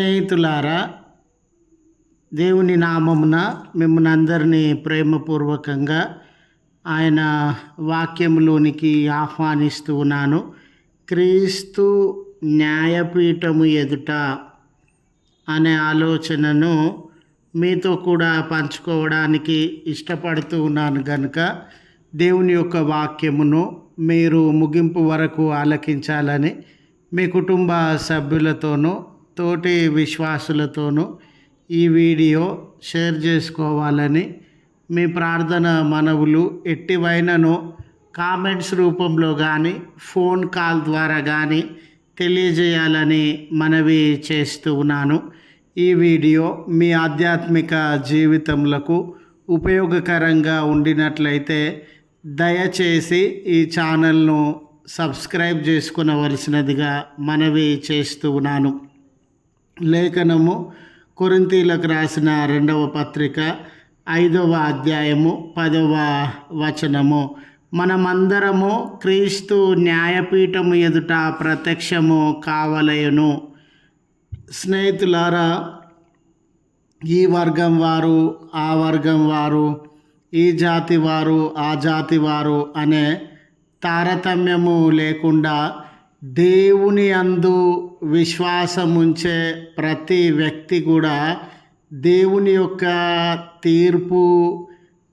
స్నేహితులారా దేవుని నామమున మిమ్మల్ని అందరినీ ప్రేమపూర్వకంగా ఆయన వాక్యములోనికి ఆహ్వానిస్తూ ఉన్నాను. క్రీస్తు న్యాయపీఠము ఎదుట అనే ఆలోచనను మీతో కూడా పంచుకోవడానికి ఇష్టపడుతూ ఉన్నాను కనుక దేవుని యొక్క వాక్యమును మీరు ముగింపు వరకు ఆలకించాలని మీ కుటుంబ సభ్యులతోనూ తోటి విశ్వాసులతోనూ ఈ వీడియో షేర్ చేసుకోవాలని మీ ప్రార్థన మనవులు ఎట్టివైనను కామెంట్స్ రూపంలో కానీ ఫోన్ కాల్ ద్వారా కానీ తెలియజేయాలని మనవి చేస్తూ ఉన్నాను. ఈ వీడియో మీ ఆధ్యాత్మిక జీవితములకు ఉపయోగకరంగా ఉండినట్లయితే దయచేసి ఈ ఛానల్ను సబ్స్క్రైబ్ చేసుకునవలసినదిగా మనవి చేస్తూ ఉన్నాను. లేఖనము కొరింతీలకు రాసిన రెండవ పత్రిక ఐదవ అధ్యాయము పదవ వచనము. మనమందరము క్రీస్తు న్యాయపీఠము ఎదుట ప్రత్యక్షము కావలయను స్నేహితులారా ఈ వర్గం వారు ఆ వర్గం వారు ఈ జాతి వారు ఆ జాతి వారు అనే తారతమ్యము లేకుండా దేవుని అందు విశ్వాసముంచే ప్రతి వ్యక్తి కూడా దేవుని యొక్క తీర్పు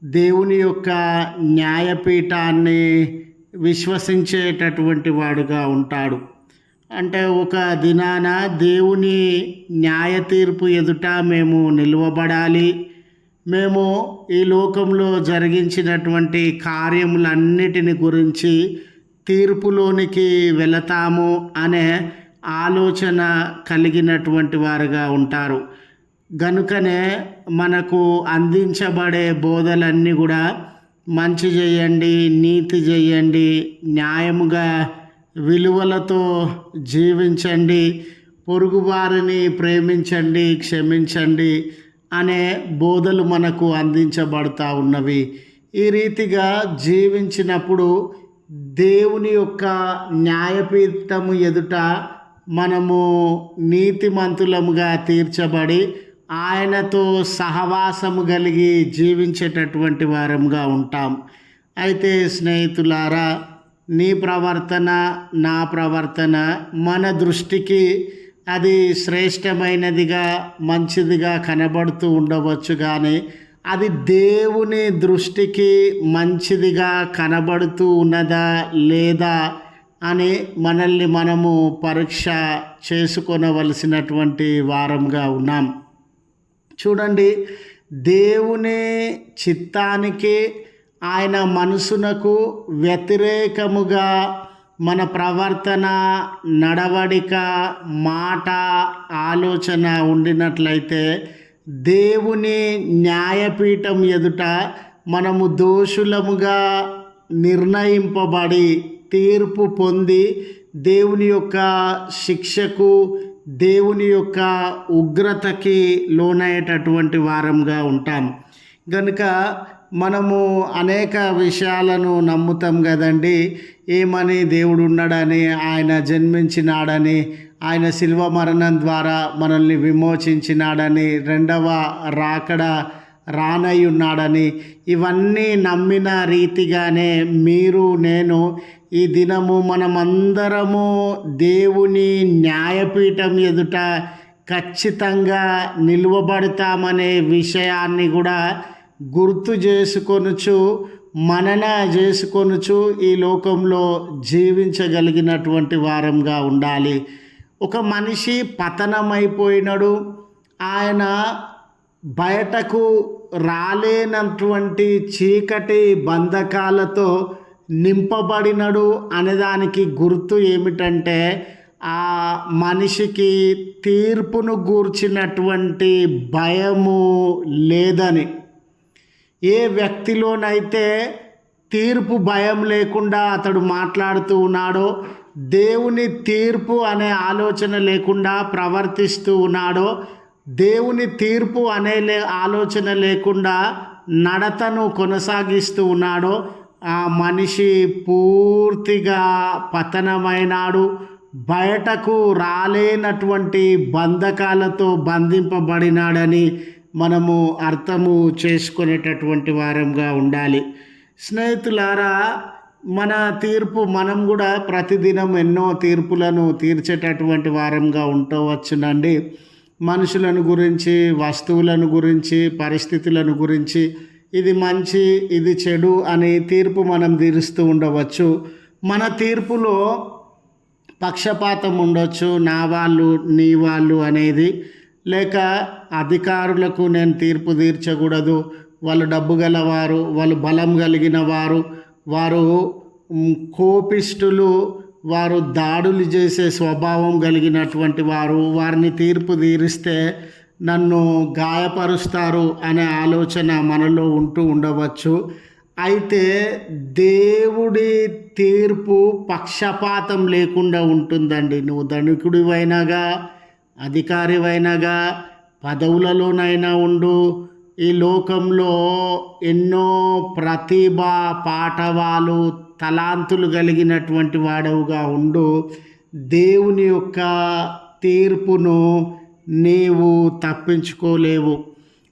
దేవుని యొక్క న్యాయపీఠాన్ని విశ్వసించేటటువంటి వాడుగా ఉంటాడు. అంటే ఒక దినాన దేవుని న్యాయ తీర్పు ఎదుట మేము నిలువబడాలి. మేము ఈ లోకంలో జరిగించినటువంటి కార్యములన్నిటిని గురించి తీర్పులోనికి వెళతాము అనే ఆలోచన కలిగినటువంటి వారుగా ఉంటారు. గనుకనే మనకు అందించబడే బోధలన్నీ కూడా మంచి చేయండి నీతి చేయండి న్యాయముగా విలువలతో జీవించండి పొరుగువారిని ప్రేమించండి క్షమించండి అనే బోధలు మనకు అందించబడతా ఉన్నవి. ఈ రీతిగా జీవించినప్పుడు దేవుని యొక్క న్యాయపీఠము ఎదుట మనము నీతిమంతులముగా తీర్చబడి ఆయనతో సహవాసము కలిగి జీవించేటటువంటి వారముగా ఉంటాం. అయితే స్నేహితులారా నీ ప్రవర్తన నా ప్రవర్తన మన దృష్టికి అది శ్రేష్టమైనదిగా మంచిదిగా కనబడుతూ ఉండవచ్చు కానీ అది దేవుని దృష్టికి మంచిదిగా కనబడుతూ ఉన్నదా లేదా అని మనల్ని మనము పరీక్ష చేసుకొనవలసినటువంటి వారంగా ఉన్నాం. చూడండి దేవుని చిత్తానికి ఆయన మనసునకు వ్యతిరేకముగా మన ప్రవర్తన నడవడిక మాట ఆలోచన ఉండినట్లయితే దేవుని న్యాయపీఠం ఎదుట మనము దోషులముగా నిర్ణయింపబడి తీర్పు పొంది దేవుని యొక్క శిక్షకు దేవుని యొక్క ఉగ్రతకి లోనయ్యేటటువంటి వారంగా ఉంటాం. కనుక మనము అనేక విషయాలను నమ్ముతాం కదండి. ఏమని దేవుడు ఉన్నాడని ఆయన జన్మించినాడని ఆయన శిల్వ మరణం ద్వారా మనల్ని విమోచించినాడని రెండవ రాకడ రానై ఉన్నాడని ఇవన్నీ నమ్మిన రీతిగానే మీరు నేను ఈ దినము మనమందరము దేవుని న్యాయపీఠం ఎదుట ఖచ్చితంగా నిలువబడతామనే విషయాన్ని కూడా గుర్తు చేసుకొనుచు మనన చేసుకొనుచు ఈ లోకంలో జీవించగలిగినటువంటి వారంగా ఉండాలి. ఒక మనిషి పతనమైపోయినాడు. ఆయన బయటకు రాలేనటువంటి చీకటి బంధకాలతో నింపబడినడు అనేదానికి గుర్తు ఏమిటంటే ఆ మనిషికి తీర్పును గూర్చినటువంటి భయము లేదని. ఏ వ్యక్తిలోనైతే తీర్పు భయం లేకుండా అతడు మాట్లాడుతూ ఉన్నాడో దేవుని తీర్పు అనే ఆలోచన లేకుండా ప్రవర్తిస్తూ ఉన్నాడో దేవుని తీర్పు అనే లే ఆలోచన లేకుండా నడతను కొనసాగిస్తూ ఉన్నాడో ఆ మనిషి పూర్తిగా పతనమైనాడు. బయటకు రాలేనటువంటి బంధకాలతో బంధింపబడినాడని మనము అర్థము చేసుకునేటటువంటి వారంగా ఉండాలి. స్నేహితులారా మన తీర్పు మనం కూడా ప్రతిదినం ఎన్నో తీర్పులను తీర్చేటటువంటి వారంగా ఉండవచ్చునండి మనుషులను గురించి వస్తువులను గురించి పరిస్థితులను గురించి ఇది మంచి ఇది చెడు అనే తీర్పు మనం తీరుస్తూ ఉండవచ్చు. మన తీర్పులో పక్షపాతం ఉండొచ్చు నా వాళ్ళు నీ వాళ్ళు అనేది. లేక అధికారులకు నేను తీర్పు తీర్చకూడదు వాళ్ళు డబ్బు గలవారు వాళ్ళు బలం కలిగిన వారు వారు కోపిష్టులు వారు దాడులు చేసే స్వభావం కలిగినటువంటి వారు వారిని తీర్పు తీరిస్తే నన్ను గాయపరుస్తారు అనే ఆలోచన మనలో ఉంటూ ఉండవచ్చు. అయితే దేవుడి తీర్పు పక్షపాతం లేకుండా ఉంటుందండి. నువ్వు ధనికుడివైనాగా అధికారివైనాగా పదవులలోనైనా ఉండు ఈ లోకంలో ఎన్నో ప్రతిభ పాఠవాలు తలాంతులు కలిగినటువంటి వాడవుగా ఉండు. దేవుని యొక్క తీర్పును నీవు తప్పించుకోలేవు.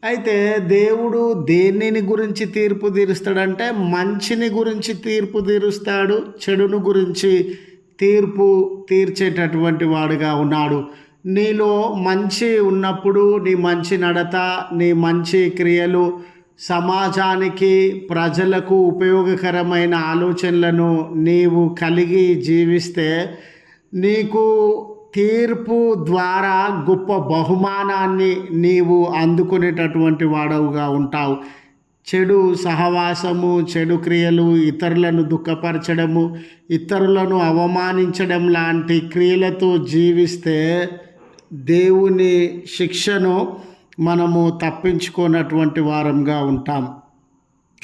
అయితే దేవుడు దేనిని గురించి తీర్పు తీరుస్తాడంటే మంచిని గురించి తీర్పు తీరుస్తాడు చెడును గురించి తీర్పు తీర్చేటటువంటి వాడుగా ఉన్నాడు. నీలో మంచి ఉన్నప్పుడు నీ మంచి నడత నీ మంచి క్రియలు సమాజానికి ప్రజలకు ఉపయోగకరమైన ఆలోచనలను నీవు కలిగి జీవిస్తే నీకు తీర్పు ద్వారా గొప్ప బహుమానాన్ని నీవు అందుకునేటటువంటి వాడవుగా ఉంటావు. చెడు సహవాసము చెడు క్రియలు ఇతరులను దుఃఖపరచడము ఇతరులను అవమానించడం లాంటి క్రియలతో జీవిస్తే దేవుని శిక్షను మనము తప్పించుకున్నటువంటి వారంగా ఉంటాం.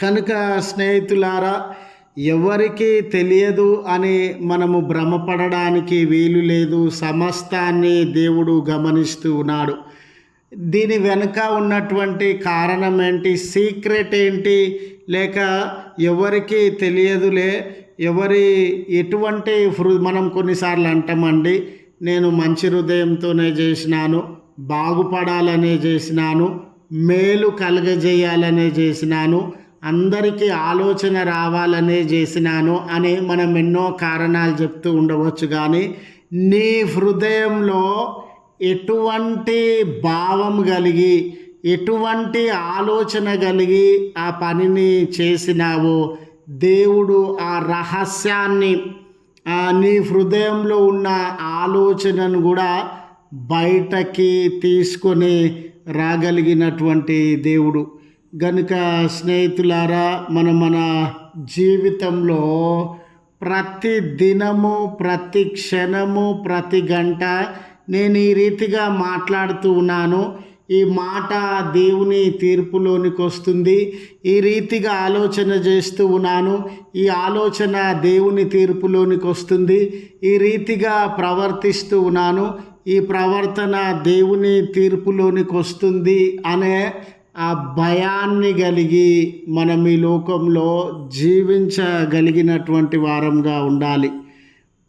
కనుక స్నేహితులారా ఎవరికి తెలియదు అని మనము భ్రమపడడానికి వీలు లేదు. సమస్తాన్ని దేవుడు గమనిస్తూ ఉన్నాడు. దీని వెనుక ఉన్నటువంటి కారణం ఏంటి? సీక్రెట్ ఏంటి? లేక ఎవరికి తెలియదులే? ఎవరి ఎటువంటి హృ మనం కొన్నిసార్లు అంటామండి నేను మంచి హృదయంతోనే చేసినాను బాగుపడాలనే చేసినాను మేలు కలగజేయాలనే చేసినాను అందరికీ ఆలోచన రావాలనే చేసినాను అని మనం ఎన్నో కారణాలు చెప్తూ ఉండవచ్చు కానీ నీ హృదయంలో ఎటువంటి భావం కలిగి ఎటువంటి ఆలోచన కలిగి ఆ పనిని చేసినావో దేవుడు ఆ రహస్యాన్ని నీ హృదయంలో ఉన్న ఆలోచనను కూడా బయటకి తీసుకొని రాగలిగినటువంటి దేవుడు. గనుక స్నేహితులారా మన మన జీవితంలో ప్రతి దినము ప్రతి క్షణము ప్రతి గంట నేను ఈ రీతిగా మాట్లాడుతూ ఉన్నాను. ఈ మాట దేవుని తీర్పులోనికి వస్తుంది. ఈ రీతిగా ఆలోచన చేస్తూ ఉన్నాను. ఈ ఆలోచన దేవుని తీర్పులోనికి వస్తుంది. ఈ రీతిగా ప్రవర్తిస్తూ ఉన్నాను. ఈ ప్రవర్తన దేవుని తీర్పులోనికి వస్తుంది అనే ఆ భయాన్ని కలిగి మనం ఈ లోకంలో జీవించగలిగినటువంటి వారంగా ఉండాలి.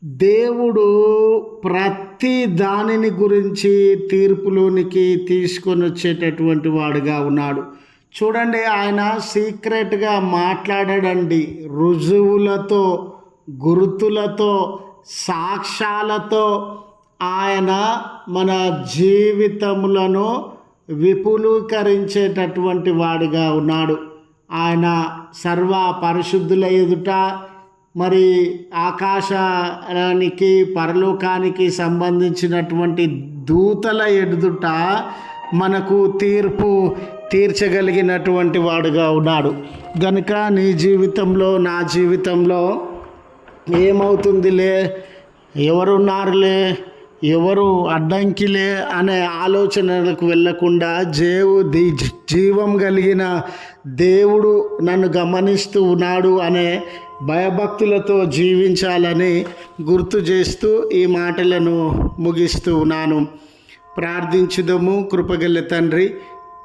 దేవుడు ప్రతి దానిని గురించి తీర్పులోనికి తీసుకొని వచ్చేటటువంటి వాడుగా ఉన్నాడు. చూడండి ఆయన సీక్రెట్గా మాట్లాడాడండి. రుజువులతో గుర్తులతో సాక్ష్యాలతో ఆయన మన జీవితములను విపులీకరించేటటువంటి వాడిగా ఉన్నాడు. ఆయన సర్వ పరిశుద్ధుల ఎదుట మరి ఆకాశానికి పరలోకానికి సంబంధించినటువంటి దూతల ఎదుట మనకు తీర్పు తీర్చగలిగినటువంటి వాడుగా ఉన్నాడు. గనుక నీ జీవితంలో నా జీవితంలో ఏమవుతుందిలే? ఎవరున్నారులే? ఎవరు అడ్డంకిలే అనే ఆలోచనలకు వెళ్ళకుండా జేవు దీ జీవం కలిగిన దేవుడు నన్ను గమనిస్తూ ఉన్నాడు అనే భయభక్తులతో జీవించాలని గుర్తు చేస్తూ ఈ మాటలను ముగిస్తూ ఉన్నాను. ప్రార్థించుదము. కృపగల తండ్రి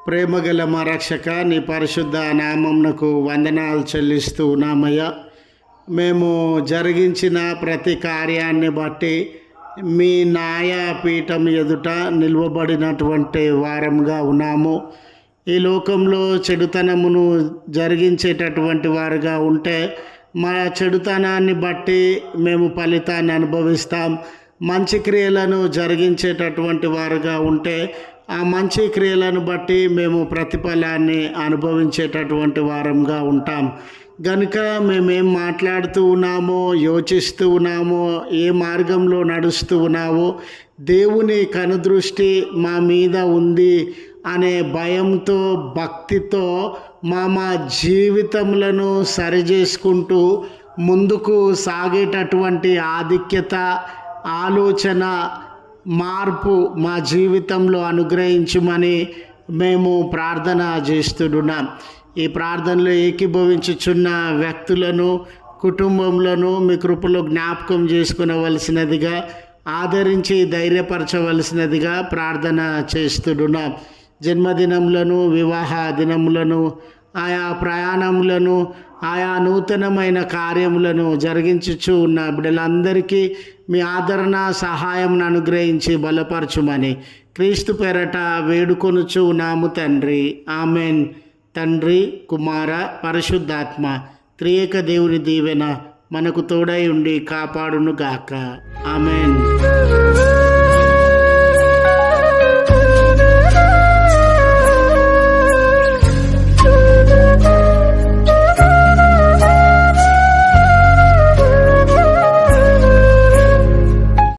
ప్రేమగల మా రక్షక నీ పరిశుద్ధ నామంనకు వందనాలు చెల్లిస్తూ ఉన్నామయ్యా. మేము జరిగించిన ప్రతి కార్యాన్ని బట్టి మీ న్యాయపీఠం ఎదుట నిల్వబడినటువంటి వారంగా ఉన్నాము. ఈ లోకంలో చెడుతనమును జరిగించేటటువంటి వారుగా ఉంటే మా చెడుతనాన్ని బట్టి మేము ఫలితాన్ని అనుభవిస్తాం. మంచి క్రియలను జరిగించేటటువంటి వారుగా ఉంటే ఆ మంచి క్రియలను బట్టి మేము ప్రతిఫలాన్ని అనుభవించేటటువంటి వారంగా ఉంటాం. గనుక మేమేం మాట్లాడుతూ ఉన్నామో యోచిస్తూ ఉన్నామో ఏ మార్గంలో నడుస్తూ ఉన్నావో దేవుని కనుదృష్టి మా మీద ఉంది అనే భయంతో భక్తితో మా మా జీవితములను సరిచేసుకుంటూ ముందుకు సాగేటటువంటి ఆధిక్యత ఆలోచన మార్పు మా జీవితంలో అనుగ్రహించమని మేము ప్రార్థన చేస్తున్నాం. ఈ ప్రార్థనలో ఏకీభవించుచున్న వ్యక్తులను కుటుంబంలోనూ మీ కృపలో జ్ఞాపకం చేసుకునవలసినదిగా ఆదరించి ధైర్యపరచవలసినదిగా ప్రార్థన చేస్తున్నాం జన్మదినములను వివాహ దినములను ఆయా ప్రయాణములను ఆయా నూతనమైన కార్యములను జరిగించుచు ఉన్న బిడ్డలందరికీ మీ ఆదరణ సహాయం అనుగ్రహించి బలపరచుమని క్రీస్తు పెరట వేడుకొనుచు ఉన్నాము తండ్రి. ఆమెన్. తండ్రి కుమార పరిశుద్ధాత్మ త్రియేక దేవుని దీవెన మనకు తోడై ఉండి కాపాడును గాక ఆమెన్.